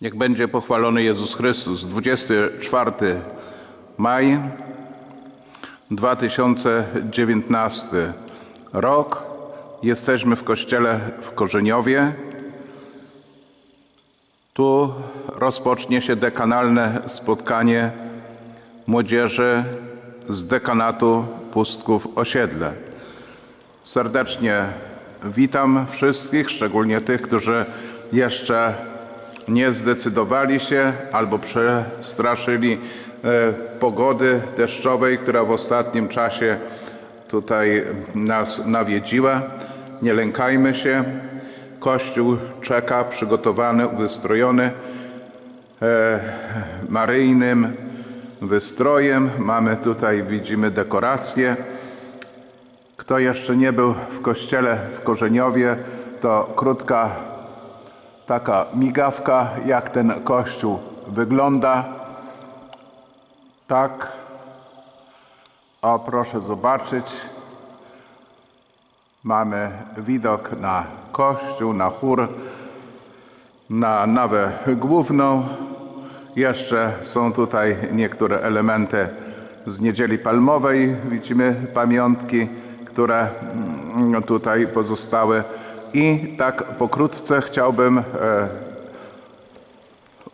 Niech będzie pochwalony Jezus Chrystus. 24 maj 2019 rok. Jesteśmy w kościele w Korzeniowie. Tu rozpocznie się dekanalne spotkanie młodzieży z dekanatu Pustków Osiedle. Serdecznie witam wszystkich, szczególnie tych, którzy jeszcze nie zdecydowali się albo przestraszyli e, pogody deszczowej, która w ostatnim czasie tutaj nas nawiedziła. Nie lękajmy się. Kościół czeka przygotowany, wystrojony e, maryjnym wystrojem. Mamy tutaj, widzimy dekoracje. Kto jeszcze nie był w kościele w Korzeniowie, to krótka taka migawka, jak ten kościół wygląda. Tak. O, proszę zobaczyć. Mamy widok na kościół, na chór, na nawę główną. Jeszcze są tutaj niektóre elementy z niedzieli palmowej. Widzimy pamiątki, które mm, tutaj pozostały. I tak pokrótce chciałbym e,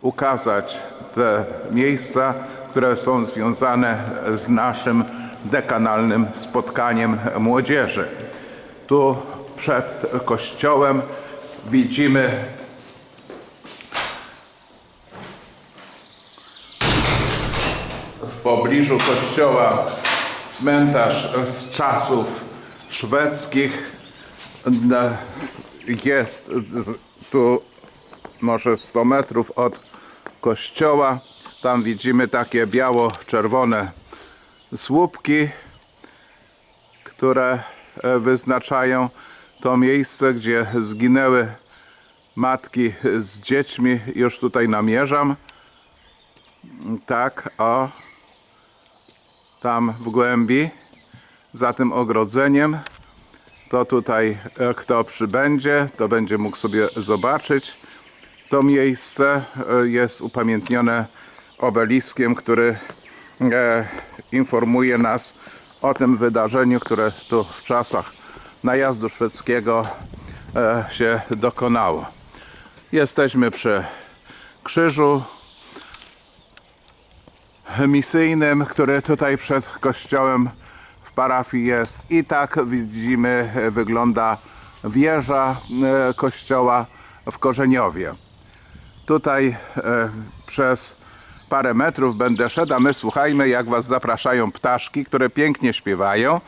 ukazać te miejsca, które są związane z naszym dekanalnym spotkaniem młodzieży. Tu przed kościołem widzimy w pobliżu kościoła cmentarz z czasów szwedzkich. Jest tu może 100 metrów od kościoła. Tam widzimy takie biało-czerwone słupki, które e, wyznaczają to miejsce, gdzie zginęły matki z dziećmi. Już tutaj namierzam. Tak, o. Tam w głębi, za tym ogrodzeniem. To tutaj e, kto przybędzie, to będzie mógł sobie zobaczyć. To miejsce e, jest upamiętnione obeliskiem, który e, informuje nas o tym wydarzeniu, które tu w czasach najazdu szwedzkiego się dokonało. Jesteśmy przy krzyżu misyjnym, który tutaj przed kościołem parafii jest. I tak widzimy, wygląda wieża e, kościoła w Korzeniowie. Tutaj e, przez parę metrów będę szedł, a my słuchajmy, jak was zapraszają ptaszki, które pięknie śpiewają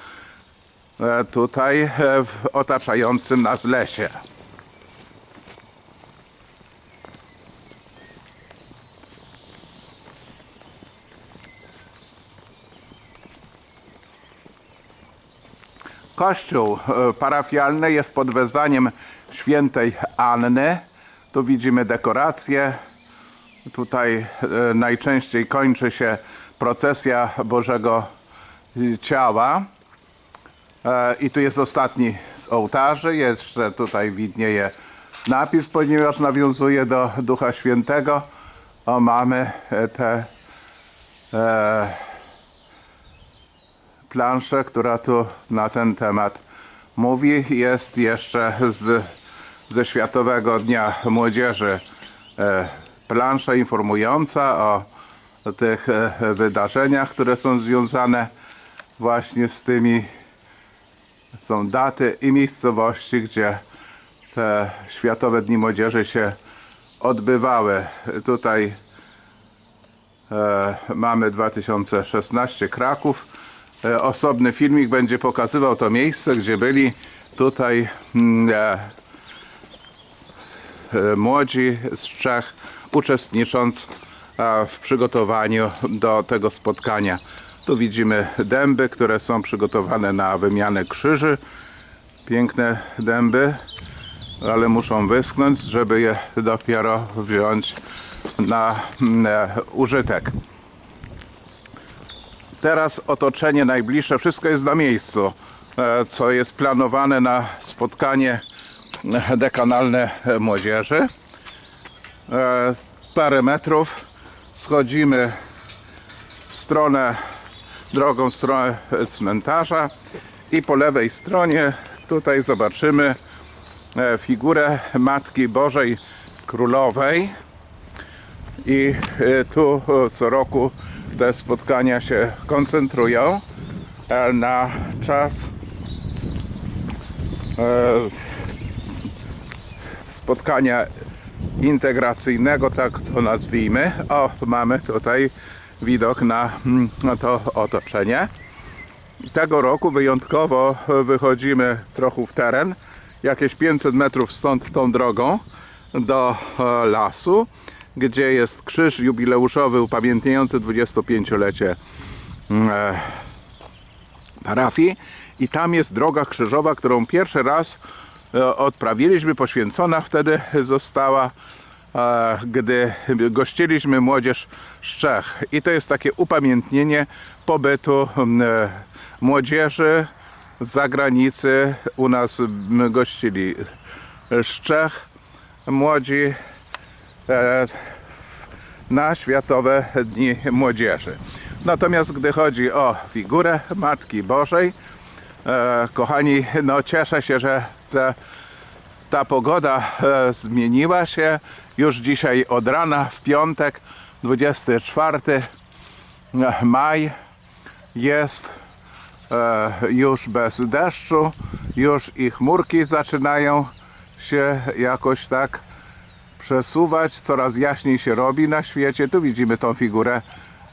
e, tutaj w otaczającym nas lesie. Kościół e, parafialny jest pod wezwaniem świętej Anny. Tu widzimy dekoracje. Tutaj e, najczęściej kończy się procesja Bożego e, Ciała. I tu jest ostatni z ołtarzy. Jeszcze tutaj widnieje napis, ponieważ nawiązuje do Ducha Świętego. O, mamy te e, planszę, która tu na ten temat mówi. Jest jeszcze z, ze Światowego Dnia Młodzieży e, plansza informująca o, o tych e, wydarzeniach, które są związane właśnie z tymi są daty i miejscowości, gdzie te Światowe Dni Młodzieży się odbywały. Tutaj e, mamy 2016 Kraków. E, osobny filmik będzie pokazywał to miejsce, gdzie byli tutaj mm, e, e, młodzi z Czech, uczestnicząc w przygotowaniu do tego spotkania. Tu widzimy dęby, które są przygotowane na wymianę krzyży. Piękne dęby, ale muszą wyschnąć, żeby je dopiero wziąć na mm, użytek. Teraz otoczenie najbliższe, wszystko jest na miejscu, e, co jest planowane na spotkanie dekanalne młodzieży. E, parę metrów schodzimy w stronę, drogą w stronę cmentarza i po lewej stronie tutaj zobaczymy e, figurę Matki Bożej Królowej i e, tu e, co roku te spotkania się koncentrują e, na czas e, spotkania integracyjnego, tak to nazwijmy. O, mamy tutaj widok na mm, na to otoczenie. Tego roku wyjątkowo wychodzimy trochę w teren, jakieś 500 metrów stąd tą drogą do e, lasu, gdzie jest krzyż jubileuszowy upamiętniający 25-lecie mm, e, parafii i tam jest droga krzyżowa, którą pierwszy raz e, odprawiliśmy, poświęcona wtedy została, e, gdy gościliśmy młodzież z Czech. I to jest takie upamiętnienie pobytu m, e, młodzieży z zagranicy. U nas m, gościli z Czech młodzi na Światowe Dni Młodzieży. Natomiast gdy chodzi o figurę Matki Bożej, e, kochani, no cieszę się, że ta pogoda e, zmieniła się. Już dzisiaj od rana w piątek, 24 maj jest e, już bez deszczu, już i chmurki zaczynają się jakoś tak przesuwać, coraz jaśniej się robi na świecie. Tu widzimy tą figurę,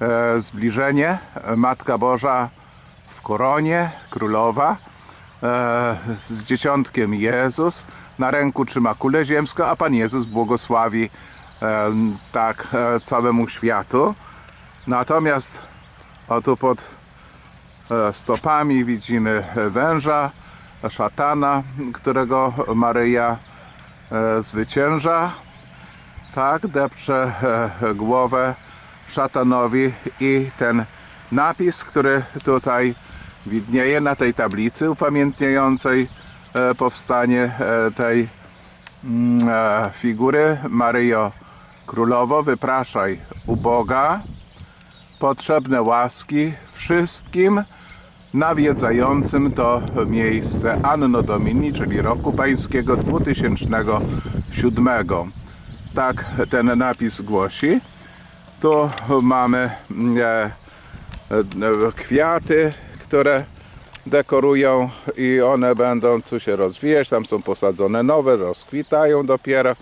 e, zbliżenie, Matka Boża w koronie, królowa, e, z dzieciątkiem Jezus, na ręku trzyma kulę ziemską, a Pan Jezus błogosławi e, tak e, całemu światu. Natomiast o tu pod e, stopami widzimy węża, szatana, którego Maryja e, zwycięża tak, depcze e, głowę szatanowi i ten napis, który tutaj widnieje na tej tablicy upamiętniającej e, powstanie e, tej mm, e, figury Maryjo Królowo, wypraszaj u Boga potrzebne łaski wszystkim nawiedzającym to miejsce Anno Domini, czyli roku pańskiego 2007. Tak ten napis głosi. Tu mamy e, e, kwiaty, które dekorują i one będą tu się rozwijać. Tam są posadzone nowe, rozkwitają dopiero e,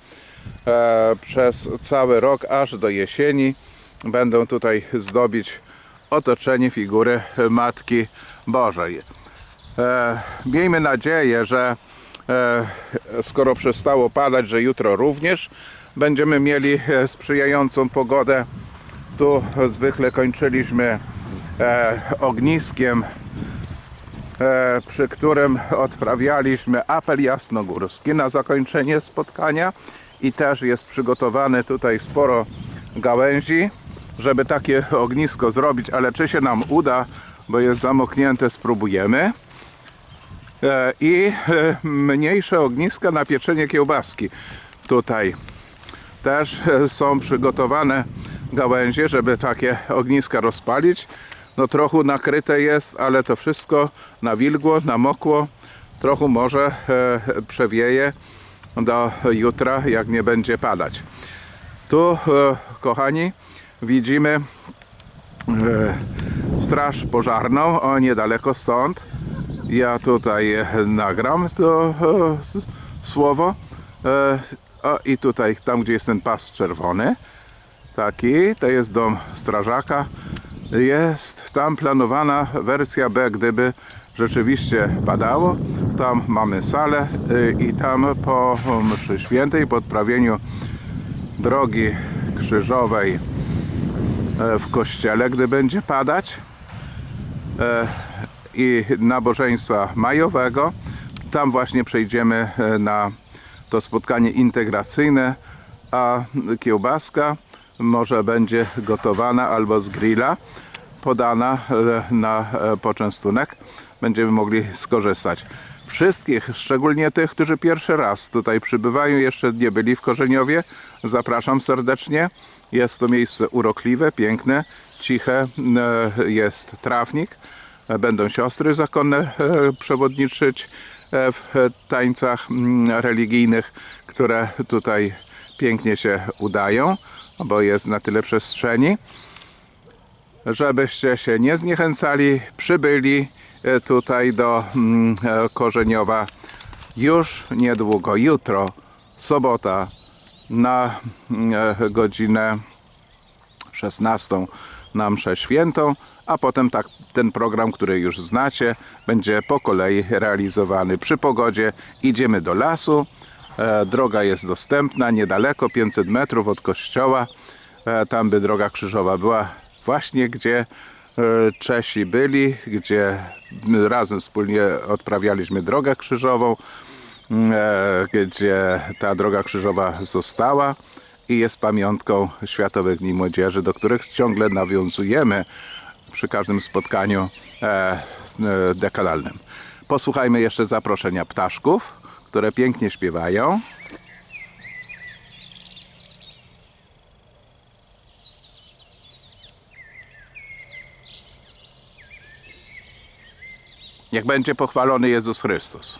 przez cały rok aż do jesieni. Będą tutaj zdobić otoczenie figury Matki Bożej. Miejmy nadzieję, że skoro przestało padać, że jutro również będziemy mieli e, sprzyjającą pogodę. Tu zwykle kończyliśmy e, ogniskiem, e, przy którym odprawialiśmy apel jasnogórski na zakończenie spotkania i też jest przygotowane tutaj sporo gałęzi, żeby takie ognisko zrobić, ale czy się nam uda, bo jest zamknięte, spróbujemy. I mniejsze ogniska na pieczenie kiełbaski tutaj też są przygotowane gałęzie, żeby takie ogniska rozpalić. No trochę nakryte jest, ale to wszystko nawilgło, namokło. Trochę może e, przewieje do jutra, jak nie będzie padać. Tu, e, kochani, widzimy e, straż pożarną, o niedaleko stąd. Ja tutaj nagram to słowo. O, I tutaj, tam gdzie jest ten pas czerwony, taki, to jest dom strażaka. Jest tam planowana wersja B, gdyby rzeczywiście padało. Tam mamy salę y, i tam po mszy świętej, po odprawieniu drogi krzyżowej e, w kościele, gdy będzie padać e, i nabożeństwa majowego. Tam właśnie przejdziemy e, na to spotkanie integracyjne, a kiełbaska może będzie gotowana albo z grilla, podana e, na e, poczęstunek. Będziemy mogli skorzystać. Wszystkich, szczególnie tych, którzy pierwszy raz tutaj przybywają, jeszcze nie byli w Korzeniowie, zapraszam serdecznie. Jest to miejsce urokliwe, piękne, ciche, e, jest trawnik. Będą siostry zakonne przewodniczyć w tańcach mm, religijnych, które tutaj pięknie się udają, bo jest na tyle przestrzeni żebyście się nie zniechęcali, przybyli e, tutaj do mm, e, Korzeniowa już niedługo, jutro, sobota na mm, e, godzinę 16 na mszę świętą, a potem tak, ten program, który już znacie, będzie po kolei realizowany. Przy pogodzie. Idziemy do lasu, e, droga jest dostępna niedaleko, 500 metrów od kościoła, e, tam by droga krzyżowa była właśnie gdzie e, Czesi byli, gdzie razem wspólnie odprawialiśmy drogę krzyżową, e, gdzie ta droga krzyżowa została i jest pamiątką Światowych Dni Młodzieży, do których ciągle nawiązujemy przy każdym spotkaniu e, e, dekalalnym. Posłuchajmy jeszcze zaproszenia ptaszków, które pięknie śpiewają. Niech będzie pochwalony Jezus Chrystus.